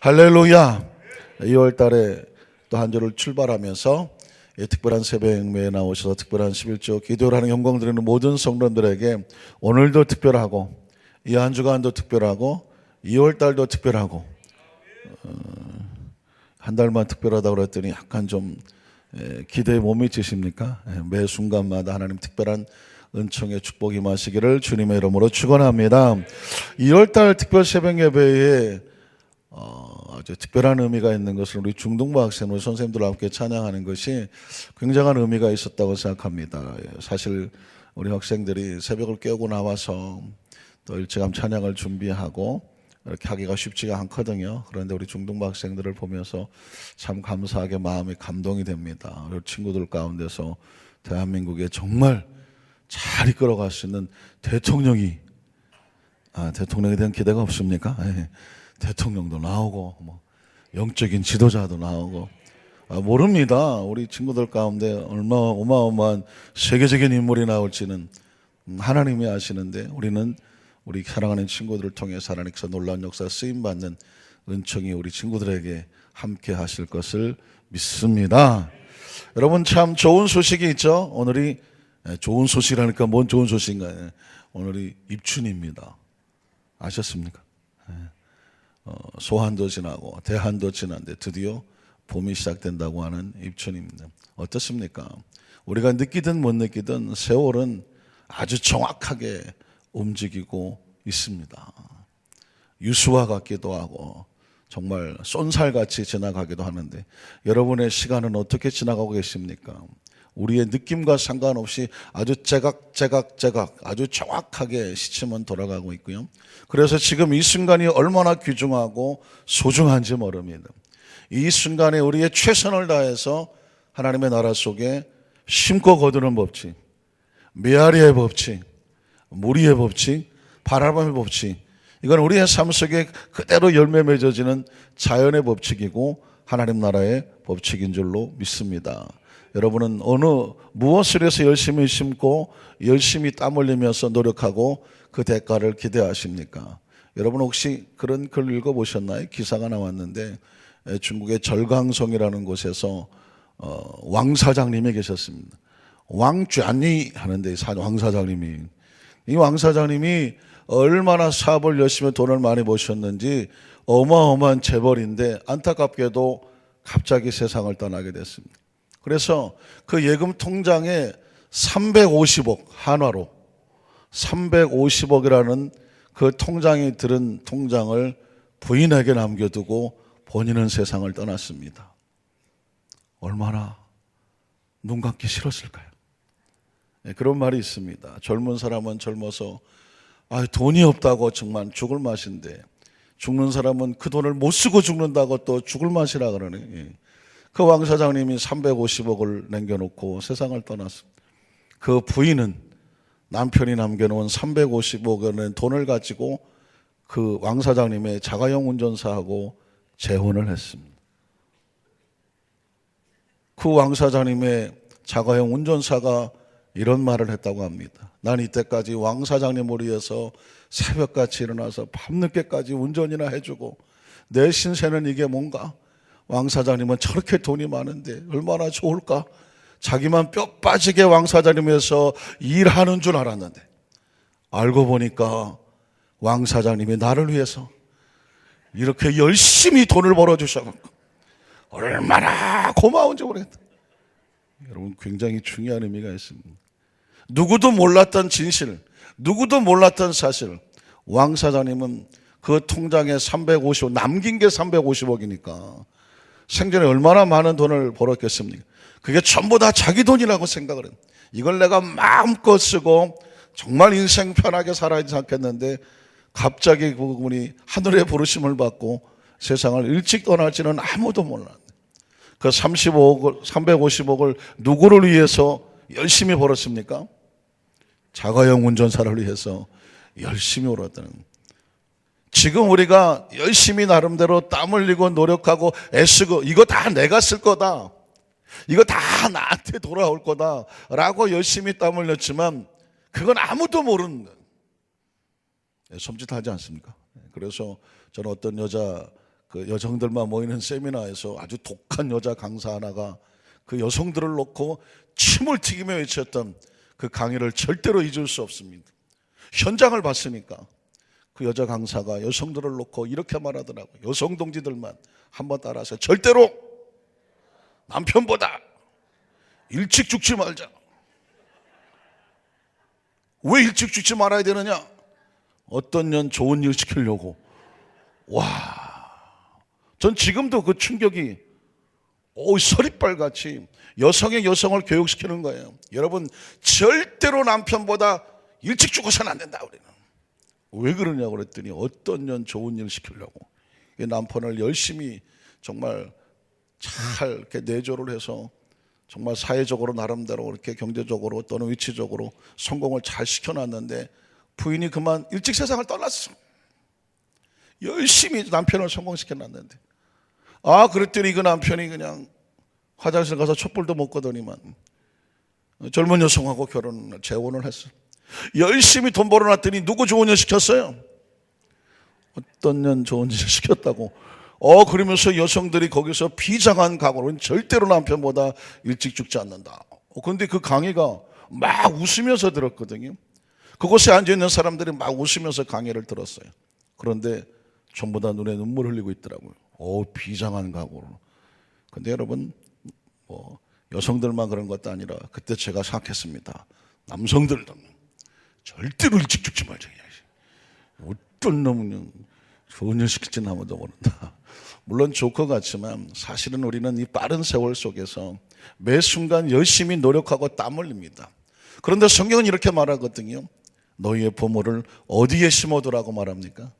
할렐루야. 2월 달에 또 한 주를 출발하면서 이 특별한 새벽 예배에 나오셔서 특별한 11조 기도를 하는 영광 드리는 모든 성도들에게 오늘도 특별하고 이 한 주간도 특별하고 2월 달도 특별하고 어, 한 달만 특별하다고 그랬더니 약간 좀 에, 기대에 못 미치십니까? 에, 매 순간마다 하나님 특별한 은총의 축복이 마시기를 주님의 이름으로 축원합니다. 2월달 특별 새벽 예배에 어, 아주 특별한 의미가 있는 것을 우리 중동부 학생 우리 선생님들과 함께 찬양하는 것이 굉장한 의미가 있었다고 생각합니다. 예, 사실 우리 학생들이 새벽을 깨우고 나와서 또 일찌감 찬양을 준비하고 이렇게 하기가 쉽지가 않거든요. 그런데 우리 중동부 학생들을 보면서 참 감사하게 마음이 감동이 됩니다. 우리 친구들 가운데서 대한민국에 정말 잘 이끌어갈 수 있는 대통령이 아, 대통령에 대한 기대가 없습니까? 예. 대통령도 나오고 뭐 영적인 지도자도 나오고 아, 모릅니다. 우리 친구들 가운데 얼마 어마어마한 세계적인 인물이 나올지는 음, 하나님이 아시는데 우리는 우리 사랑하는 친구들을 통해서 하나님께서 놀라운 역사 쓰임 받는 은총이 우리 친구들에게 함께 하실 것을 믿습니다. 여러분 참 좋은 소식이 있죠. 오늘이 예, 좋은 소식이라니까 뭔 좋은 소식인가요? 오늘이 입춘입니다. 아셨습니까? 예. 어, 소한도 지나고 대한도 지났는데 드디어 봄이 시작된다고 하는 입춘입니다. 어떻습니까? 우리가 느끼든 못 느끼든 세월은 아주 정확하게 움직이고 있습니다. 유수와 같기도 하고 정말 쏜살같이 지나가기도 하는데 여러분의 시간은 어떻게 지나가고 계십니까? 우리의 느낌과 상관없이 아주 제각 제각 제각 아주 정확하게 시침은 돌아가고 있고요. 그래서 지금 이 순간이 얼마나 귀중하고 소중한지 모릅니다. 이 순간에 우리의 최선을 다해서 하나님의 나라 속에 심고 거두는 법칙, 메아리의 법칙, 무리의 법칙, 바라밤의 법칙. 이건 우리의 삶 속에 그대로 열매 맺어지는 자연의 법칙이고 하나님 나라의 법칙인 줄로 믿습니다. 여러분은 어느 무엇을 해서 열심히 심고 열심히 땀 흘리면서 노력하고 그 대가를 기대하십니까? 여러분 혹시 그런 글 읽어보셨나요? 기사가 나왔는데 에, 중국의 절강성이라는 곳에서 어, 왕 사장님이 계셨습니다. 왕쥐안니 하는데 사- 왕 사장님이 이 왕 사장님이 얼마나 사업을 열심히 돈을 많이 버셨는지 어마어마한 재벌인데 안타깝게도 갑자기 세상을 떠나게 됐습니다. 그래서 그 예금 통장에 350억 한화로 350억이라는 그 통장이 들은 통장을 부인에게 남겨두고 본인은 세상을 떠났습니다. 얼마나 눈 감기 싫었을까요? 네, 그런 말이 있습니다. 젊은 사람은 젊어서 아, 돈이 없다고 정말 죽을 맛인데 죽는 사람은 그 돈을 못 쓰고 죽는다고 또 죽을 맛이라 그러네. 예. 그왕 사장님이 350억을 남겨놓고 세상을 떠났습니다. 그 부인은 남편이 남겨놓은 350억 원의 돈을 가지고 그 왕 사장님의 자가용 운전사하고 재혼을 했습니다. 그 왕 사장님의 자가용 운전사가 이런 말을 했다고 합니다. 난 이때까지 왕 사장님을 위해서 새벽같이 일어나서 밤늦게까지 운전이나 해주고 내 신세는 이게 뭔가? 왕 사장님은 저렇게 돈이 많은데 얼마나 좋을까? 자기만 뼈 빠지게 왕 사장님에서 일하는 줄 알았는데 알고 보니까 왕 사장님이 나를 위해서 이렇게 열심히 돈을 벌어 주셔갖고 얼마나 고마운지 모르겠다. 여러분 굉장히 중요한 의미가 있습니다. 누구도 몰랐던 진실, 누구도 몰랐던 사실. 왕 사장님은 그 통장에 350억, 남긴 게 350억이니까 생전에 얼마나 많은 돈을 벌었겠습니까? 그게 전부 다 자기 돈이라고 생각을 했 이걸 내가 마음껏 쓰고 정말 인생 편하게 살아야지 생각했는데 갑자기 그분이 하늘의 부르심을 받고 세상을 일찍 떠날지는 아무도 몰랐네. 그 35억을, 350억을 누구를 위해서 열심히 벌었습니까? 자가용 운전사를 위해서 열심히 벌었다는. 지금 우리가 열심히 나름대로 땀 흘리고 노력하고 애쓰고 이거 다 내가 쓸 거다. 이거 다 나한테 돌아올 거다. 라고 열심히 땀 흘렸지만 그건 아무도 모르는. 예, 섬찟하지 않습니까? 그래서 저는 어떤 여자 그 여성들만 모이는 세미나에서 아주 독한 여자 강사 하나가 그 여성들을 놓고 침을 튀기며 외쳤던 그 강의를 절대로 잊을 수 없습니다. 현장을 봤으니까 그 여자 강사가 여성들을 놓고 이렇게 말하더라고요. 여성 동지들만 한번 따라서 절대로 남편보다 일찍 죽지 말자. 왜 일찍 죽지 말아야 되느냐? 어떤 년 좋은 일 시키려고. 와. 전 지금도 그 충격이 오, 서리빨 같이 여성의 여성을 교육시키는 거예요. 여러분, 절대로 남편보다 일찍 죽어서는 안 된다, 우리는. 왜 그러냐고 그랬더니 어떤 년 좋은 일 시키려고. 이 남편을 열심히 정말 잘 이렇게 내조를 해서 정말 사회적으로 나름대로 이렇게 경제적으로 또는 위치적으로 성공을 잘 시켜놨는데 부인이 그만 일찍 세상을 떠났어. 열심히 남편을 성공시켜놨는데. 아, 그랬더니 그 남편이 그냥 화장실 가서 촛불도 못 끄더니만 젊은 여성하고 결혼을, 재혼을 했어. 열심히 돈 벌어놨더니 누구 좋은 일 시켰어요? 어떤 년 좋은 일 시켰다고. 어, 그러면서 여성들이 거기서 비장한 각오는 절대로 남편보다 일찍 죽지 않는다. 어, 근데 그 강의가 막 웃으면서 들었거든요. 그곳에 앉아있는 사람들이 막 웃으면서 강의를 들었어요. 그런데 전부 다 눈에 눈물 흘리고 있더라고요. 어, 비장한 각오로. 근데 여러분, 뭐, 여성들만 그런 것도 아니라 그때 제가 생각했습니다. 남성들도 절대로 일찍 죽지 말자. 어떤 놈은 시킬지는 아무도 모른다. 물론 조커 같지만 사실은 우리는 이 빠른 세월 속에서 매 순간 열심히 노력하고 땀 흘립니다. 그런데 성경은 이렇게 말하거든요. 너희의 보물을 어디에 심어두라고 말합니까?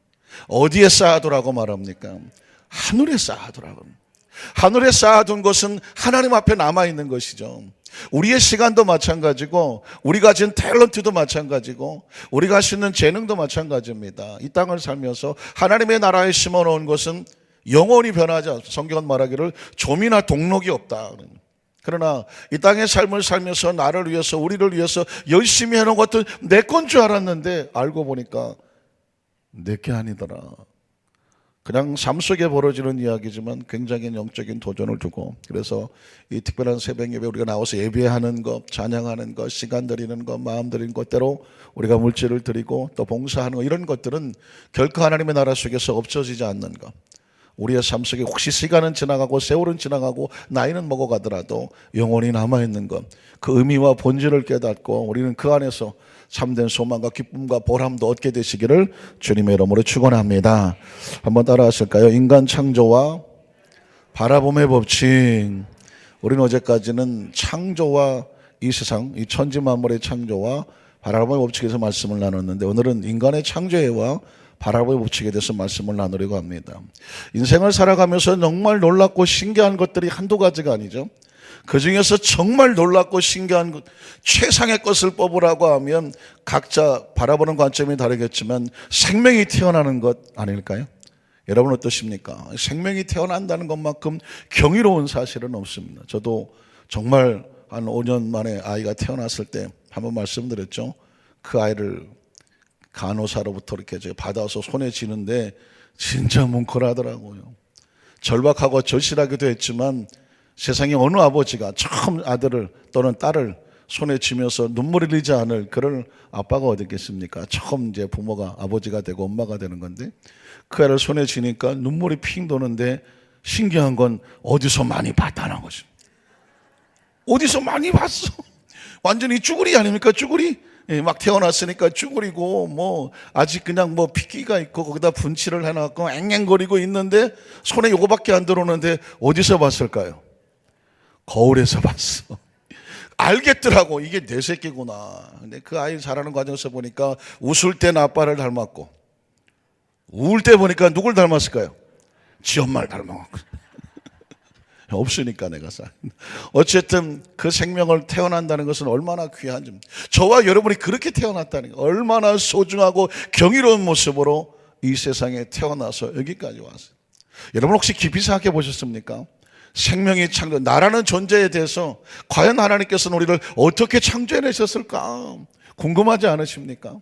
어디에 쌓아두라고 말합니까? 하늘에 쌓아두라고. 하늘에 쌓아둔 것은 하나님 앞에 남아있는 것이죠. 우리의 시간도 마찬가지고, 우리가 가진 탤런트도 마찬가지고, 우리가 있는 재능도 마찬가지입니다. 이 땅을 살면서 하나님의 나라에 심어 놓은 것은 영원히 변하지 않 성경은 말하기를 좀이나 동록이 없다. 그러나 이 땅의 삶을 살면서 나를 위해서, 우리를 위해서 열심히 해놓은 것도 내건 줄 알았는데, 알고 보니까 내게 아니더라. 그냥 삶 속에 벌어지는 이야기지만 굉장히 영적인 도전을 두고 그래서 이 특별한 새벽 예배 우리가 나와서 예배하는 것, 찬양하는 것, 시간 드리는 것, 마음 드리는 것대로 우리가 물질을 드리고 또 봉사하는 것 이런 것들은 결코 하나님의 나라 속에서 없어지지 않는 것. 우리의 삶 속에 혹시 시간은 지나가고 세월은 지나가고 나이는 먹어가더라도 영원히 남아있는 것. 그 의미와 본질을 깨닫고 우리는 그 안에서 참된 소망과 기쁨과 보람도 얻게 되시기를 주님의 이름으로 축원합니다. 한번 따라하실까요? 인간 창조와 바라봄의 법칙. 우리는 어제까지는 창조와 이 세상, 이 천지 만물의 창조와 바라봄의 법칙에서 말씀을 나눴는데 오늘은 인간의 창조와 바라봄의 법칙에 대해서 말씀을 나누려고 합니다. 인생을 살아가면서 정말 놀랍고 신기한 것들이 한두 가지가 아니죠. 그 중에서 정말 놀랍고 신기한 것, 최상의 것을 뽑으라고 하면 각자 바라보는 관점이 다르겠지만 생명이 태어나는 것 아닐까요? 여러분 어떠십니까? 생명이 태어난다는 것만큼 경이로운 사실은 없습니다. 저도 정말 한 5년 만에 아이가 태어났을 때 한번 말씀드렸죠. 그 아이를 간호사로부터 이렇게 제가 받아서 손에 쥐는데 진짜 뭉클하더라고요. 절박하고 절실하기도 했지만 세상에 어느 아버지가 처음 아들을 또는 딸을 손에 쥐면서 눈물을 흘리지 않을 그런 아빠가 어디 있겠습니까? 처음 이제 부모가 아버지가 되고 엄마가 되는 건데 그 애를 손에 쥐니까 눈물이 핑 도는데 신기한 건 어디서 많이 봤다는 거죠. 어디서 많이 봤어. 완전히 쭈구리 아닙니까? 쭈구리. 예, 막 태어났으니까 쭈구리고 뭐 아직 그냥 뭐 핏기가 있고 거기다 분칠을 해놨고 앵앵거리고 있는데 손에 요거밖에 안 들어오는데 어디서 봤을까요? 거울에서 봤어. 알겠더라고. 이게 내 새끼구나. 근데 그 아이 자라는 과정에서 보니까 웃을 땐 아빠를 닮았고, 울때 보니까 누굴 닮았을까요? 지 엄마를 닮아갖고. 없으니까 내가 사. 어쨌든 그 생명을 태어난다는 것은 얼마나 귀한지. 저와 여러분이 그렇게 태어났다는 게 얼마나 소중하고 경이로운 모습으로 이 세상에 태어나서 여기까지 왔어요. 여러분 혹시 깊이 생각해 보셨습니까? 생명이 창조, 나라는 존재에 대해서 과연 하나님께서는 우리를 어떻게 창조해내셨을까? 궁금하지 않으십니까?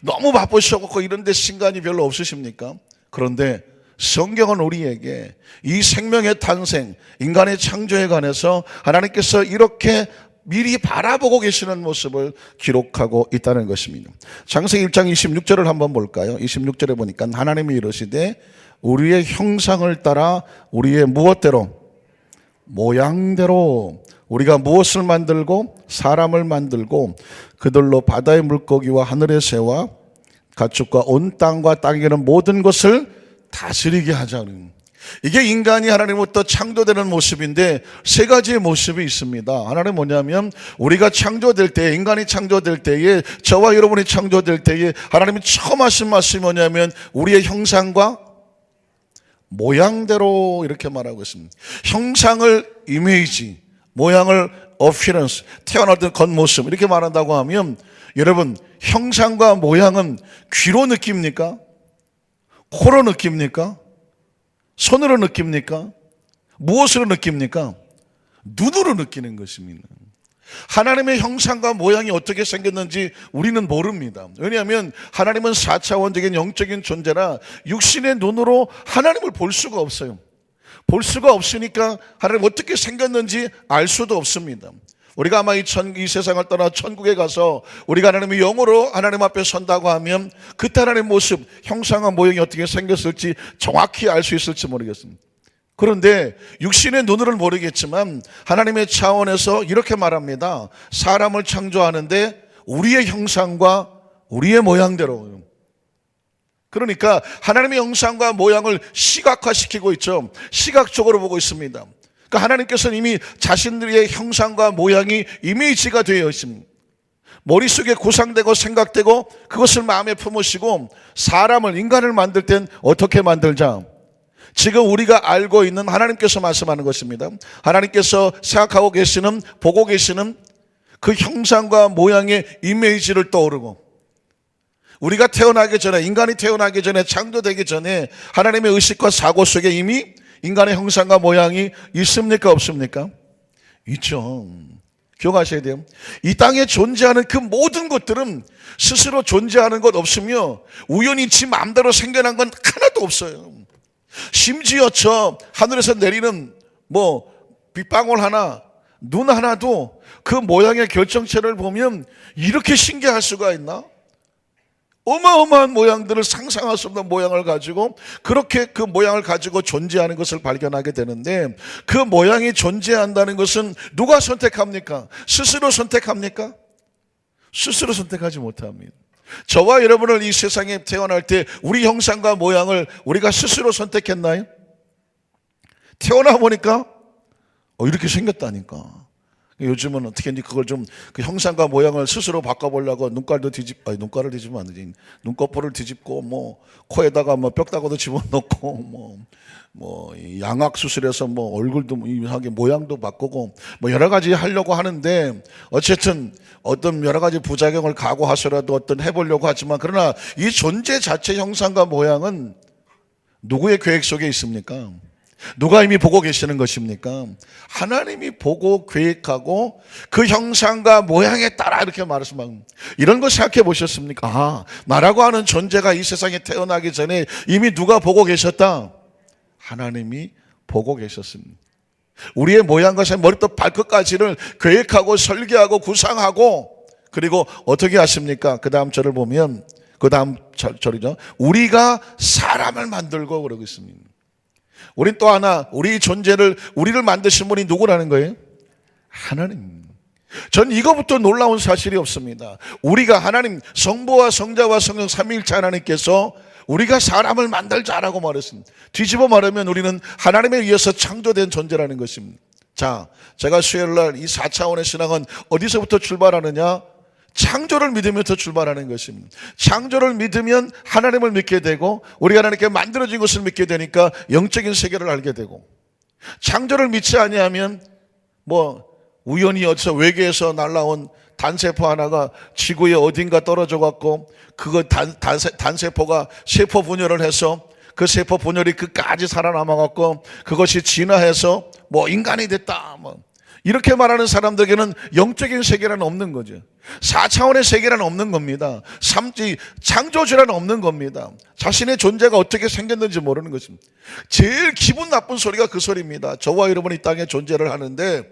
너무 바쁘셔갖고 이런데 시간이 별로 없으십니까? 그런데 성경은 우리에게 이 생명의 탄생, 인간의 창조에 관해서 하나님께서 이렇게 미리 바라보고 계시는 모습을 기록하고 있다는 것입니다. 창세기 1장 26절을 한번 볼까요? 26절에 보니까 하나님이 이르시되 우리의 형상을 따라 우리의 무엇대로 모양대로 우리가 무엇을 만들고 사람을 만들고 그들로 바다의 물고기와 하늘의 새와 가축과 온 땅과 땅에 있는 모든 것을 다스리게 하자는 이게 인간이 하나님부터 창조되는 모습인데 세 가지의 모습이 있습니다. 하나는 뭐냐면 우리가 창조될 때 인간이 창조될 때에 저와 여러분이 창조될 때에 하나님이 처음 하신 말씀이 뭐냐면 우리의 형상과 모양대로 이렇게 말하고 있습니다. 형상을 이미지, 모양을 태어날 때 겉모습 이렇게 말한다고 하면 여러분 형상과 모양은 귀로 느낍니까? 코로 느낍니까? 손으로 느낍니까? 무엇으로 느낍니까? 눈으로 느끼는 것입니다. 하나님의 형상과 모양이 어떻게 생겼는지 우리는 모릅니다. 왜냐하면 하나님은 4차원적인 영적인 존재라 육신의 눈으로 하나님을 볼 수가 없어요. 볼 수가 없으니까 하나님 어떻게 생겼는지 알 수도 없습니다. 우리가 아마 이, 천, 이 세상을 떠나 천국에 가서 우리가 하나님의 영으로 하나님 앞에 선다고 하면 그때 하나님의 모습, 형상과 모양이 어떻게 생겼을지 정확히 알 수 있을지 모르겠습니다. 그런데 육신의 눈으로는 모르겠지만 하나님의 차원에서 이렇게 말합니다. 사람을 창조하는데 우리의 형상과 우리의 모양대로. 그러니까 하나님의 형상과 모양을 시각화시키고 있죠. 시각적으로 보고 있습니다. 그러니까 하나님께서는 이미 자신들의 형상과 모양이 이미지가 되어 있습니다. 머릿속에 구상되고 생각되고 그것을 마음에 품으시고 사람을 인간을 만들 땐 어떻게 만들자? 지금 우리가 알고 있는 하나님께서 말씀하는 것입니다. 하나님께서 생각하고 계시는 보고 계시는 그 형상과 모양의 이미지를 떠오르고 우리가 태어나기 전에 인간이 태어나기 전에 창조되기 전에 하나님의 의식과 사고 속에 이미 인간의 형상과 모양이 있습니까 없습니까? 있죠. 기억하셔야 돼요. 이 땅에 존재하는 그 모든 것들은 스스로 존재하는 것 없으며 우연히 지 마음대로 생겨난 건 하나도 없어요. 심지어 저 하늘에서 내리는 뭐 빗방울 하나, 눈 하나도 그 모양의 결정체를 보면 이렇게 신기할 수가 있나? 어마어마한 모양들을 상상할 수 없는 모양을 가지고 그렇게 그 모양을 가지고 존재하는 것을 발견하게 되는데 그 모양이 존재한다는 것은 누가 선택합니까? 스스로 선택합니까? 스스로 선택하지 못합니다. 저와 여러분을 이 세상에 태어날 때 우리 형상과 모양을 우리가 스스로 선택했나요? 태어나 보니까 어, 이렇게 생겼다니까. 요즘은 어떻게 이제 그걸 좀 그 형상과 모양을 스스로 바꿔보려고 눈깔도 뒤집, 아니 눈깔을 뒤집으면 안 되지. 눈꺼풀을 뒤집고 뭐 코에다가 뭐 뼈다구도 집어넣고 뭐. 뭐 양악 수술해서 뭐 얼굴도 뭐 이상하게 모양도 바꾸고 뭐 여러 가지 하려고 하는데 어쨌든 어떤 여러 가지 부작용을 각오하서라도 어떤 해보려고 하지만 그러나 이 존재 자체 형상과 모양은 누구의 계획 속에 있습니까? 누가 이미 보고 계시는 것입니까? 하나님이 보고 계획하고 그 형상과 모양에 따라 이렇게 말씀하는 이런 거 생각해 보셨습니까? 아, 나라고 하는 존재가 이 세상에 태어나기 전에 이미 누가 보고 계셨다? 하나님이 보고 계셨습니다. 우리의 모양과 새 머리부터 발끝까지를 계획하고 설계하고 구상하고 그리고 어떻게 하십니까? 그 다음 절을 보면 그 다음 절이죠. 우리가 사람을 만들고 그러고 있습니다. 우린 또 하나 우리 존재를 우리를 만드신 분이 누구라는 거예요? 하나님. 전 이거부터 놀라운 사실이 없습니다. 우리가 하나님 성부와 성자와 성령 삼위일체 하나님께서 우리가 사람을 만들자라고 말했습니다. 뒤집어 말하면 우리는 하나님에 의해서 창조된 존재라는 것입니다. 자, 제가 수요일 날 이 4차원의 신앙은 어디서부터 출발하느냐? 창조를 믿으면서 출발하는 것입니다. 창조를 믿으면 하나님을 믿게 되고 우리가 하나님께 만들어진 것을 믿게 되니까 영적인 세계를 알게 되고 창조를 믿지 아니하면 뭐 우연히 어디서 외계에서 날라온 단세포 하나가 지구의 어딘가 떨어져 갖고 그거 단, 단세, 단세포가 세포 분열을 해서 그 세포 분열이 끝까지 살아남아 갖고 그것이 진화해서 뭐 인간이 됐다 뭐 이렇게 말하는 사람들에게는 영적인 세계라는 없는 거죠. 4차원의 세계라는 없는 겁니다. 삼지 창조주라는 없는 겁니다. 자신의 존재가 어떻게 생겼는지 모르는 것입니다. 제일 기분 나쁜 소리가 그 소리입니다. 저와 여러분이 이 땅에 존재를 하는데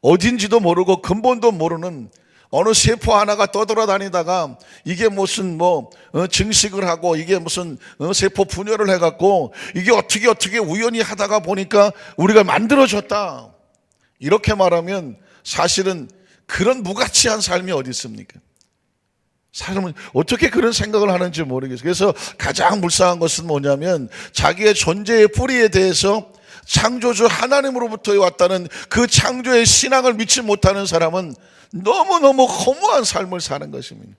어딘지도 모르고 근본도 모르는 어느 세포 하나가 떠돌아다니다가 이게 무슨 뭐 어, 증식을 하고 이게 무슨 어, 세포 분열을 해갖고 이게 어떻게 어떻게 우연히 하다가 보니까 우리가 만들어졌다. 이렇게 말하면 사실은 그런 무가치한 삶이 어디 있습니까? 사람은 어떻게 그런 생각을 하는지 모르겠어요. 그래서 가장 불쌍한 것은 뭐냐면 자기의 존재의 뿌리에 대해서 창조주 하나님으로부터 왔다는 그 창조의 신앙을 믿지 못하는 사람은 너무너무 허무한 삶을 사는 것입니다.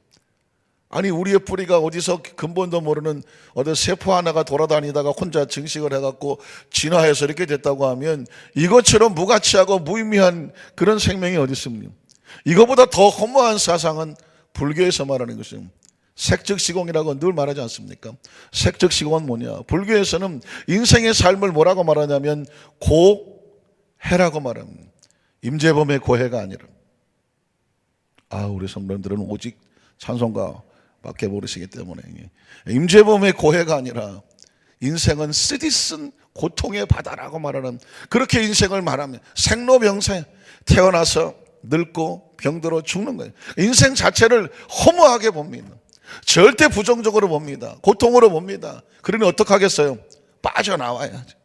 아니 우리의 뿌리가 어디서 근본도 모르는 어떤 세포 하나가 돌아다니다가 혼자 증식을 해갖고 진화해서 이렇게 됐다고 하면 이것처럼 무가치하고 무의미한 그런 생명이 어디 있습니까? 이거보다 더 허무한 사상은 불교에서 말하는 것입니다. 색즉시공이라고 늘 말하지 않습니까? 색즉시공은 뭐냐? 불교에서는 인생의 삶을 뭐라고 말하냐면 고해라고 말합니다. 임재범의 고해가 아니라 아 우리 선배님들은 오직 찬송가 밖에 모르시기 때문에 임재범의 고해가 아니라 인생은 쓰디쓴 고통의 바다라고 말하는 그렇게 인생을 말하면 생로병사 태어나서 늙고 병들어 죽는 거예요. 인생 자체를 허무하게 봅니다. 절대 부정적으로 봅니다. 고통으로 봅니다. 그러니 어떡하겠어요? 빠져나와야죠.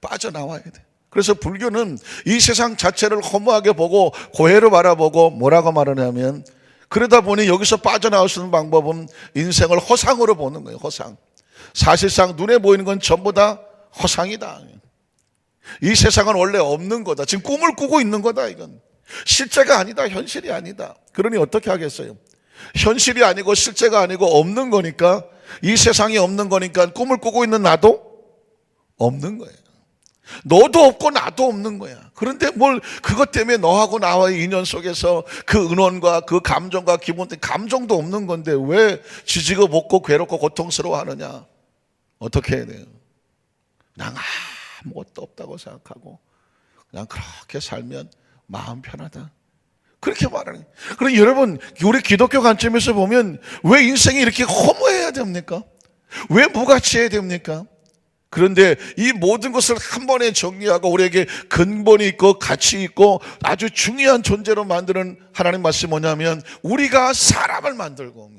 빠져나와야 돼. 그래서 불교는 이 세상 자체를 허무하게 보고 고해로 바라보고 뭐라고 말하냐면 그러다 보니 여기서 빠져나올 수 있는 방법은 인생을 허상으로 보는 거예요. 허상. 사실상 눈에 보이는 건 전부 다 허상이다. 이 세상은 원래 없는 거다. 지금 꿈을 꾸고 있는 거다. 이건 실제가 아니다. 현실이 아니다. 그러니 어떻게 하겠어요? 현실이 아니고 실제가 아니고 없는 거니까 이 세상이 없는 거니까 꿈을 꾸고 있는 나도 없는 거예요. 너도 없고 나도 없는 거야. 그런데 뭘 그것 때문에 너하고 나와의 인연 속에서 그 은원과 그 감정과 때문에 감정도 없는 건데 왜 지지고 볶고 괴롭고 고통스러워 하느냐? 어떻게 해야 돼요? 그냥 아무것도 없다고 생각하고 그냥 그렇게 살면 마음 편하다. 그렇게 말하는. 그럼 여러분, 우리 기독교 관점에서 보면 왜 인생이 이렇게 허무해야 됩니까? 왜 무가치해야 됩니까? 그런데 이 모든 것을 한 번에 정리하고 우리에게 근본이 있고 가치 있고 아주 중요한 존재로 만드는 하나님 말씀이 뭐냐면 우리가 사람을 만들고.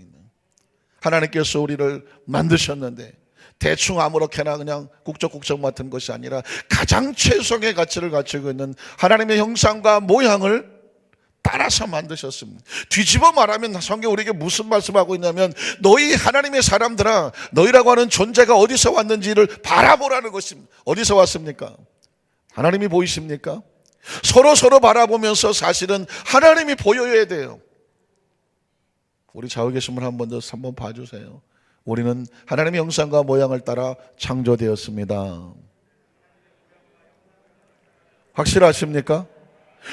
하나님께서 우리를 만드셨는데 대충 아무렇게나 그냥 국적국적 맡은 것이 아니라 가장 최상의 가치를 가지고 있는 하나님의 형상과 모양을 따라서 만드셨습니다. 뒤집어 말하면 성경 우리에게 무슨 말씀하고 있냐면 너희 하나님의 사람들아 너희라고 하는 존재가 어디서 왔는지를 바라보라는 것입니다. 어디서 왔습니까? 하나님이 보이십니까? 서로 서로 바라보면서 사실은 하나님이 보여야 돼요. 우리 좌우 계신 분한번 더 한번 봐주세요. 우리는 하나님의 형상과 모양을 따라 창조되었습니다. 확실하십니까?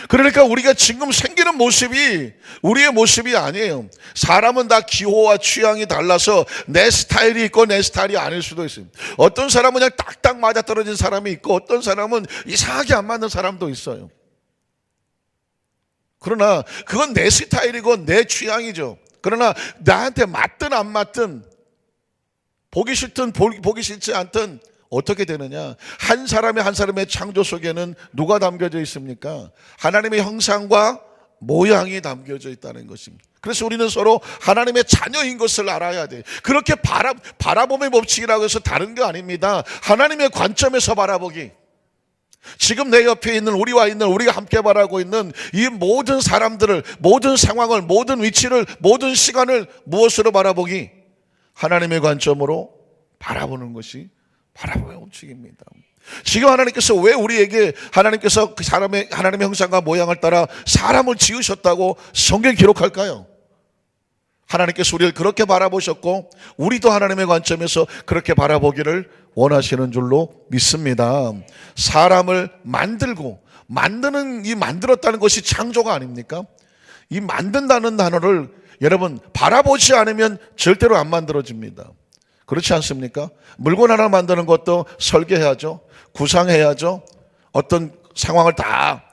그러니까 우리가 지금 생기는 모습이 우리의 모습이 아니에요. 사람은 다 기호와 취향이 달라서 내 스타일이 있고 내 스타일이 아닐 수도 있어요. 어떤 사람은 그냥 딱딱 맞아 떨어진 사람이 있고 어떤 사람은 이상하게 안 맞는 사람도 있어요. 그러나 그건 내 스타일이고 내 취향이죠. 그러나 나한테 맞든 안 맞든 보기 싫든 보기 싫지 않든 어떻게 되느냐? 한 사람의 한 사람의 창조 속에는 누가 담겨져 있습니까? 하나님의 형상과 모양이 담겨져 있다는 것입니다. 그래서 우리는 서로 하나님의 자녀인 것을 알아야 돼. 그렇게 바라, 바라봄의 법칙이라고 해서 다른 게 아닙니다. 하나님의 관점에서 바라보기. 지금 내 옆에 있는 우리와 있는 우리가 함께 바라고 있는 이 모든 사람들을, 모든 상황을, 모든 위치를, 모든 시간을 무엇으로 바라보기? 하나님의 관점으로 바라보는 것이 바라보의 원칙입니다. 지금 하나님께서 왜 우리에게 하나님께서 그 사람의 하나님의 형상과 모양을 따라 사람을 지으셨다고 성경 기록할까요? 하나님께서 우리를 그렇게 바라보셨고 우리도 하나님의 관점에서 그렇게 바라보기를 원하시는 줄로 믿습니다. 사람을 만들고 만드는 이 만들었다는 것이 창조가 아닙니까? 이 만든다는 단어를 여러분 바라보지 않으면 절대로 안 만들어집니다. 그렇지 않습니까? 물건 하나 만드는 것도 설계해야죠. 구상해야죠. 어떤 상황을 다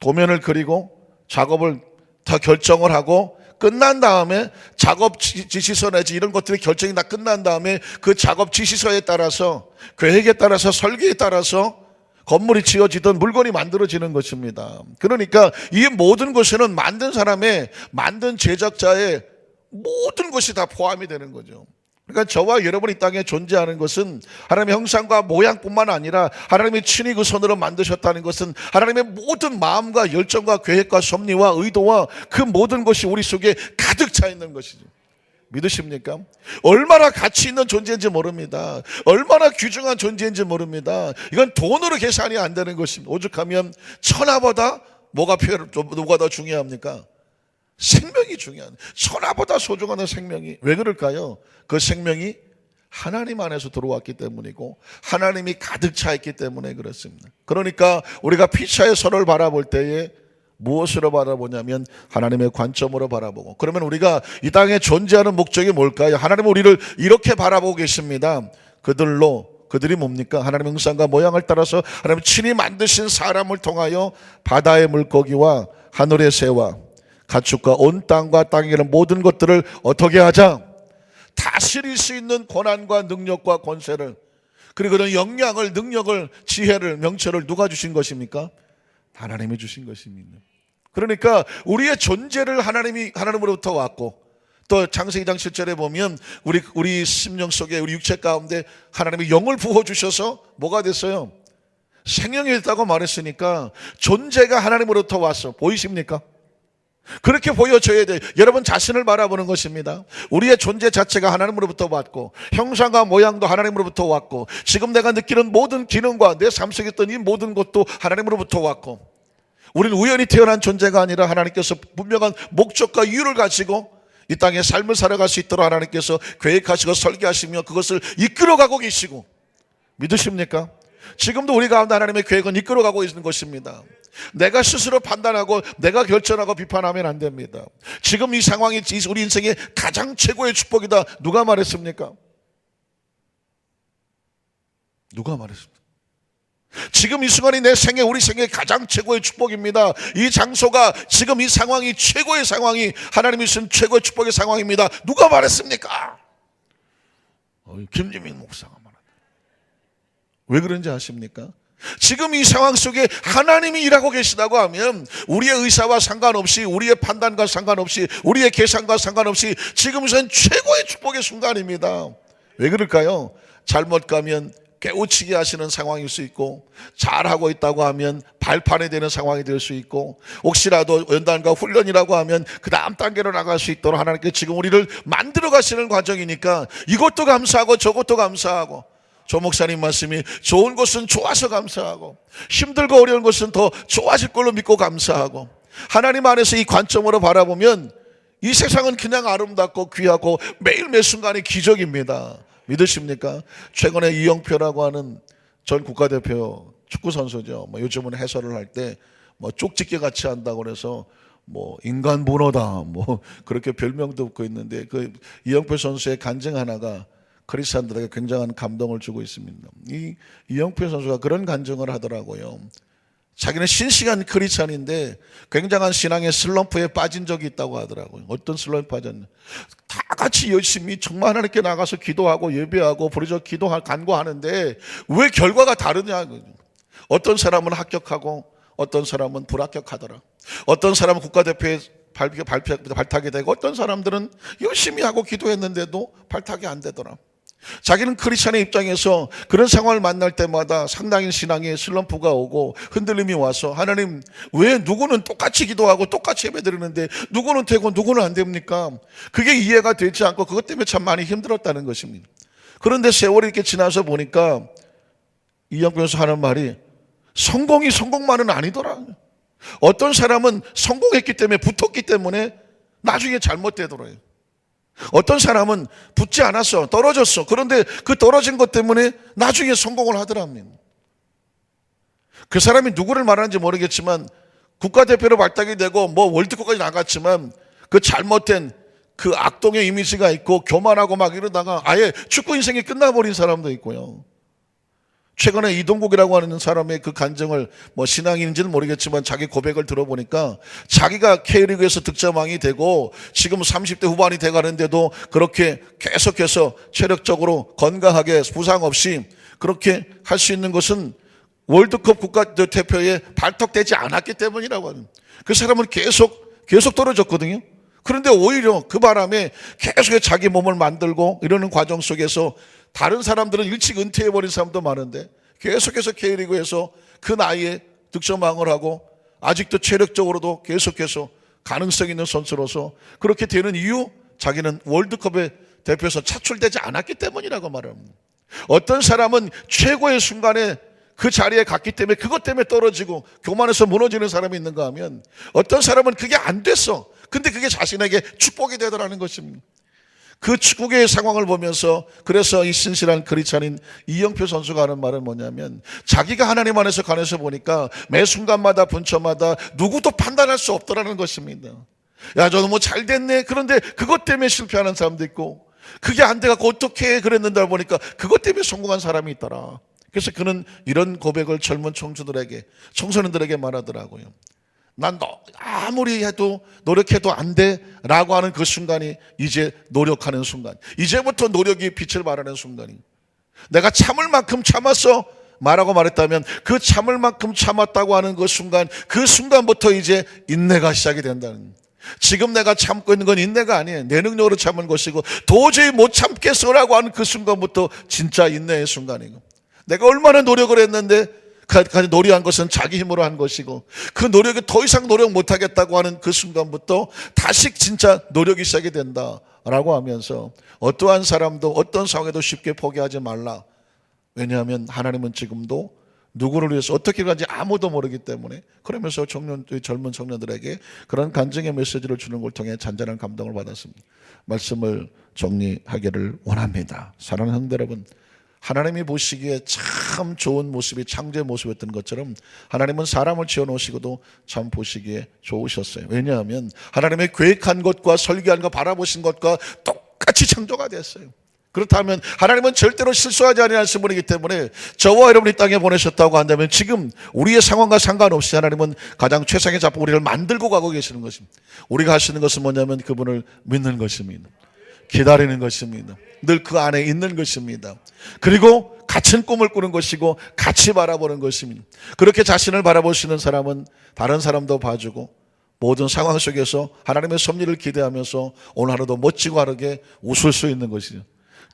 도면을 그리고 작업을 다 결정을 하고 끝난 다음에 작업 지- 지시서 내지 이런 것들이 결정이 다 끝난 다음에 그 작업 지시서에 따라서 계획에 따라서 설계에 따라서 건물이 지어지든 물건이 만들어지는 것입니다. 그러니까 이 모든 것에는 만든 사람의 만든 제작자의 모든 것이 다 포함이 되는 거죠. 그러니까 저와 여러분이 땅에 존재하는 것은 하나님의 형상과 모양뿐만 아니라 하나님이 친히 그 손으로 만드셨다는 것은 하나님의 모든 마음과 열정과 계획과 섭리와 의도와 그 모든 것이 우리 속에 가득 차 있는 것이죠. 믿으십니까? 얼마나 가치 있는 존재인지 모릅니다. 얼마나 귀중한 존재인지 모릅니다. 이건 돈으로 계산이 안 되는 것입니다. 오죽하면 천하보다 뭐가 표 뭐가 더 중요합니까? 생명이 중요한 천하보다 소중한 생명이 왜 그럴까요? 그 생명이 하나님 안에서 들어왔기 때문이고 하나님이 가득 차 있기 때문에 그렇습니다. 그러니까 우리가 피차의 선을 바라볼 때에 무엇으로 바라보냐면 하나님의 관점으로 바라보고 그러면 우리가 이 땅에 존재하는 목적이 뭘까요? 하나님은 우리를 이렇게 바라보고 계십니다. 그들로 그들이 뭡니까? 하나님의 형상과 모양을 따라서 하나님 친히 만드신 사람을 통하여 바다의 물고기와 하늘의 새와 가축과 온 땅과 땅에 있는 모든 것들을 어떻게 하자? 다스릴 수 있는 권한과 능력과 권세를 그리고 그런 역량을 능력을 지혜를 명철을 누가 주신 것입니까? 하나님이 주신 것입니다. 그러니까 우리의 존재를 하나님이 하나님으로부터 왔고 또 창세기 장 7절에 보면 우리 우리 심령 속에 우리 육체 가운데 하나님이 영을 부어 주셔서 뭐가 됐어요? 생명이 됐다고 말했으니까 존재가 하나님으로부터 왔어. 보이십니까? 그렇게 보여져야 돼. 여러분 자신을 바라보는 것입니다. 우리의 존재 자체가 하나님으로부터 왔고, 형상과 모양도 하나님으로부터 왔고, 지금 내가 느끼는 모든 기능과 내 삶 속에 있던 이 모든 것도 하나님으로부터 왔고, 우리는 우연히 태어난 존재가 아니라 하나님께서 분명한 목적과 이유를 가지고 이 땅에 삶을 살아갈 수 있도록 하나님께서 계획하시고 설계하시며 그것을 이끌어가고 계시고, 믿으십니까? 지금도 우리 가운데 하나님의 계획은 이끌어가고 있는 것입니다. 내가 스스로 판단하고 내가 결정하고 비판하면 안 됩니다. 지금 이 상황이 우리 인생의 가장 최고의 축복이다. 누가 말했습니까? 누가 말했습니까? 지금 이 순간이 내 생애, 우리 생애 가장 최고의 축복입니다. 이 장소가 지금 이 상황이 최고의 상황이 하나님이 주신 최고의 축복의 상황입니다. 누가 말했습니까? 어, 김지민 말한다. 왜 그런지 아십니까? 지금 이 상황 속에 하나님이 일하고 계시다고 하면 우리의 의사와 상관없이 우리의 판단과 상관없이 우리의 계산과 상관없이 지금은 최고의 축복의 순간입니다. 왜 그럴까요? 잘못 가면 깨우치게 하시는 상황일 수 있고 잘하고 있다고 하면 발판이 되는 상황이 될 수 있고 혹시라도 연단과 훈련이라고 하면 그 다음 단계로 나갈 수 있도록 하나님께 지금 우리를 만들어 가시는 과정이니까 이것도 감사하고 저것도 감사하고 조 목사님 말씀이 좋은 것은 좋아서 감사하고 힘들고 어려운 것은 더 좋아질 걸로 믿고 감사하고 하나님 안에서 이 관점으로 바라보면 이 세상은 그냥 아름답고 귀하고 매일 매 순간이 기적입니다. 믿으십니까? 최근에 이영표라고 하는 전 국가대표 축구 선수죠. 뭐 요즘은 해설을 할 때 뭐 쪽집게 같이 한다고 그래서 뭐 인간 문어다 뭐 그렇게 별명도 붙고 있는데 그 이영표 선수의 간증 하나가 크리스천들에게 굉장한 감동을 주고 있습니다. 이 이영표 선수가 그런 간증을 하더라고요. 자기는 신시간 크리스천인데 굉장한 신앙의 슬럼프에 빠진 적이 있다고 하더라고요. 어떤 슬럼프에 빠졌냐. 다 같이 열심히 정말 하나님께 나가서 기도하고 예배하고 부르짖어 기도할 간구하는데 왜 결과가 다르냐. 어떤 사람은 합격하고 어떤 사람은 불합격하더라. 어떤 사람은 국가대표에 발표, 발표, 발탁이 되고 어떤 사람들은 열심히 하고 기도했는데도 발탁이 안 되더라. 자기는 크리스천의 입장에서 그런 상황을 만날 때마다 상당히 신앙의 슬럼프가 오고 흔들림이 와서 하나님 왜 누구는 똑같이 기도하고 똑같이 예배드리는데 누구는 되고 누구는 안 됩니까? 그게 이해가 되지 않고 그것 때문에 참 많이 힘들었다는 것입니다. 그런데 세월이 이렇게 지나서 보니까 이영변에서 하는 말이 성공이 성공만은 아니더라. 어떤 사람은 성공했기 때문에 붙었기 때문에 나중에 잘못되더라요. 어떤 사람은 붙지 않았어. 떨어졌어. 그런데 그 떨어진 것 때문에 나중에 성공을 하더랍니다. 그 사람이 누구를 말하는지 모르겠지만 국가대표로 발탁이 되고 뭐 월드컵까지 나갔지만 그 잘못된 그 악동의 이미지가 있고 교만하고 막 이러다가 아예 축구 인생이 끝나버린 사람도 있고요. 최근에 이동국이라고 하는 사람의 그 간증을 뭐 신앙인지는 모르겠지만 자기 고백을 들어보니까 자기가 K리그에서 득점왕이 되고 지금 30대 후반이 돼 가는데도 그렇게 계속해서 체력적으로 건강하게 부상 없이 그렇게 할 수 있는 것은 월드컵 국가 대표에 발탁되지 않았기 때문이라고 하는 그 사람은 계속 계속 떨어졌거든요. 그런데 오히려 그 바람에 계속 자기 몸을 만들고 이러는 과정 속에서 다른 사람들은 일찍 은퇴해버린 사람도 많은데 계속해서 K리그에서 그 나이에 득점왕을 하고 아직도 체력적으로도 계속해서 가능성 있는 선수로서 그렇게 되는 이유 자기는 월드컵에 대표에서 차출되지 않았기 때문이라고 말합니다. 어떤 사람은 최고의 순간에 그 자리에 갔기 때문에 그것 때문에 떨어지고 교만해서 무너지는 사람이 있는가 하면 어떤 사람은 그게 안 됐어. 근데 그게 자신에게 축복이 되더라는 것입니다. 그 축구계의 상황을 보면서 그래서 이 신실한 크리스찬인 이영표 선수가 하는 말은 뭐냐면 자기가 하나님 안에서 관해서 보니까 매 순간마다 분초마다 누구도 판단할 수 없더라는 것입니다. 야, 저는 뭐 잘 됐네. 그런데 그것 때문에 실패하는 사람도 있고 그게 안 돼갖고 어떻게 그랬는데 보니까 그것 때문에 성공한 사람이 있더라. 그래서 그는 이런 고백을 젊은 청주들에게 청소년들에게 말하더라고요. 난 너, 아무리 해도 노력해도 안 돼 라고 하는 그 순간이 이제 노력하는 순간. 이제부터 노력이 빛을 발하는 순간이. 내가 참을 만큼 참았어. 말하고 말했다면 그 참을 만큼 참았다고 하는 그 순간, 그 순간부터 이제 인내가 시작이 된다는. 지금 내가 참고 있는 건 인내가 아니에요. 내 능력으로 참은 것이고 도저히 못 참겠어라고 하는 그 순간부터 진짜 인내의 순간이고. 내가 얼마나 노력을 했는데 그 노력한 것은 자기 힘으로 한 것이고 그 노력이 더 이상 노력 못하겠다고 하는 그 순간부터 다시 진짜 노력이 시작이 된다라고 하면서 어떠한 사람도 어떤 상황에도 쉽게 포기하지 말라. 왜냐하면 하나님은 지금도 누구를 위해서 어떻게 가는지 아무도 모르기 때문에 그러면서 청년, 젊은 청년들에게 그런 간증의 메시지를 주는 걸 통해 잔잔한 감동을 받았습니다. 말씀을 정리하기를 원합니다. 사랑하는 형제 여러분, 하나님이 보시기에 참 좋은 모습이 창조의 모습이었던 것처럼 하나님은 사람을 지어놓으시고도 참 보시기에 좋으셨어요. 왜냐하면 하나님의 계획한 것과 설계한 것, 바라보신 것과 똑같이 창조가 됐어요. 그렇다면 하나님은 절대로 실수하지 아니하신 분이기 때문에 저와 여러분이 땅에 보내셨다고 한다면 지금 우리의 상황과 상관없이 하나님은 가장 최상의 작품 우리를 만들고 가고 계시는 것입니다. 우리가 하시는 것은 뭐냐면 그분을 믿는 것입니다. 기다리는 것입니다. 늘 그 안에 있는 것입니다. 그리고 같은 꿈을 꾸는 것이고 같이 바라보는 것입니다. 그렇게 자신을 바라보시는 사람은 다른 사람도 봐주고 모든 상황 속에서 하나님의 섭리를 기대하면서 오늘 하루도 멋지고 바르게 웃을 수 있는 것이죠.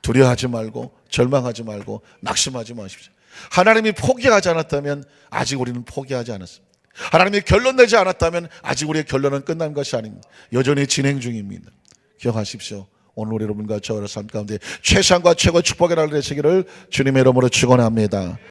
두려워하지 말고 절망하지 말고 낙심하지 마십시오. 하나님이 포기하지 않았다면 아직 우리는 포기하지 않았습니다. 하나님이 결론 내지 않았다면 아직 우리의 결론은 끝난 것이 아닙니다. 여전히 진행 중입니다. 기억하십시오. 오늘 우리 여러분과 저의 삶 가운데 최상과 최고 축복의 날을 되시기를 주님의 이름으로 축원합니다.